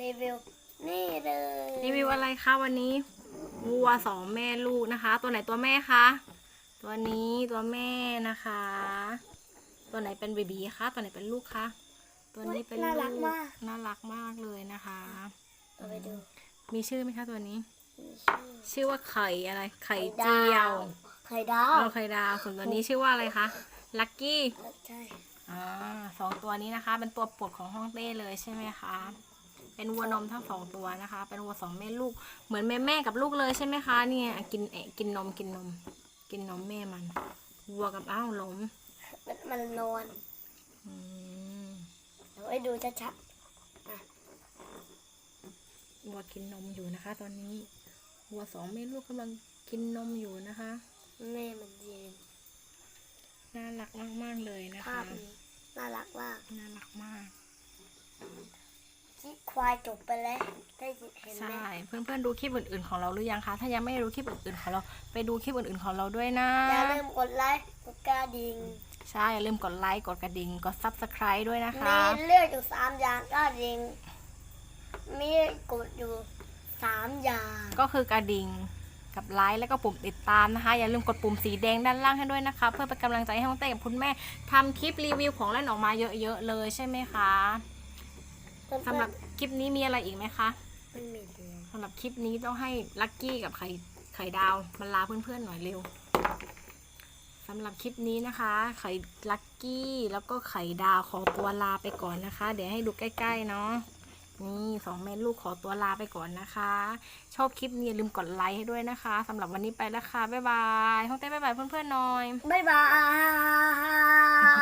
รีวิวนี่เลยรีวิวอะไรคะวันนี้วัวสองแม่ลูกนะคะ ตัวไหนตัวแม่คะตัวนี้ตัวแม่นะคะ ตัวไหนเป็นเบบีคะตัวไหนเป็นลูกคะตัวนี้เป็นลูน่ารักมากน่ารักมากเลยนะคะเอาไปดูมีชื่อไหมคะตัวนี้มีชื่อชื่อว่าไข่อะไร ไข่ไข่เจีดายววไข่ดาวเอาไข่ดาวส่วนตัวนี้ชื่อว่าอะไรคะลักกี้ใช่อ่าสองตัวนี้นะคะ เป็นตัวโปรดของห้องเต้เลยใช่ไหมคะ เป็นวัวนมทั้งสองตัวนะคะ เป็นวัวสองแม่ลูก เหมือนแม่แม่กับลูกเลยใช่ไหมคะ เนี่ยกินเอะกินนมกินนม กินนมแม่มัน วัวกับอ้าวหลมมันมันนอนอืมเดี๋ยวให้ดูชัดวัวกินนมอยู่นะคะ ตอนนี้วัวสองแม่ลูกกำลังกินนมอยู่นะคะๆแม่มันยืนน่ารักมากๆเลยนะภาคะ พนี้น่ารักมาก น่ารักมากที่ ควายจบไปแล้วได้เห็นไหมใช่เพื่อนๆดูคลิปอื่นๆของเราหรือยังคะ ถ้ายังไม่ดูคลิปอื่นๆของเรา ไปดูคลิปอื่นๆของเราด้วยนะ อย่าลืมกดไลค์กดกระดิ่งใช่อย่าลืมกดไลค์กดกระดิ่งกด subscribe ด้วยนะคะ มีเลือกอยู่สามอย่างกระดิ่งมีกดอยู่สามอย่าง ก็คือกระดิ่งกับไลค์แล้วก็ปุ่มติดตามนะคะ อย่าลืมกดปุ่มสีแดงด้านล่างให้ด้วยนะคะ เพื่อเป็นกำลังใจให้น้องเต้กับคุณแม่ทำคลิปรีวิวของเล่นออกมาเยอะๆเลยใช่ไหมคะเพื่อนๆ สำหรับคลิปนี้มีอะไรอีกไหมคะไม่มีเลยสำหรับคลิปนี้ต้องให้ลักกี้กับไข่ไข่ดาวมันลาเพื่อนๆหน่อยเร็วสำหรับคลิปนี้นะคะ ไข่ลักกี้แล้วก็ไข่ดาวขอตัวลาไปก่อนนะคะ เดี๋ยวให้ดูใกล้ๆเนาะนี่สองแม่ลูกขอตัวลาไปก่อนนะคะ ชอบคลิปนี้อย่าลืมกดไลค์ให้ด้วยนะคะสำหรับวันนี้ไปแล้วค่ะบ๊ายบายห้องเต้บ๊ายบายเพื่อนๆหน่อย บ๊ายบาย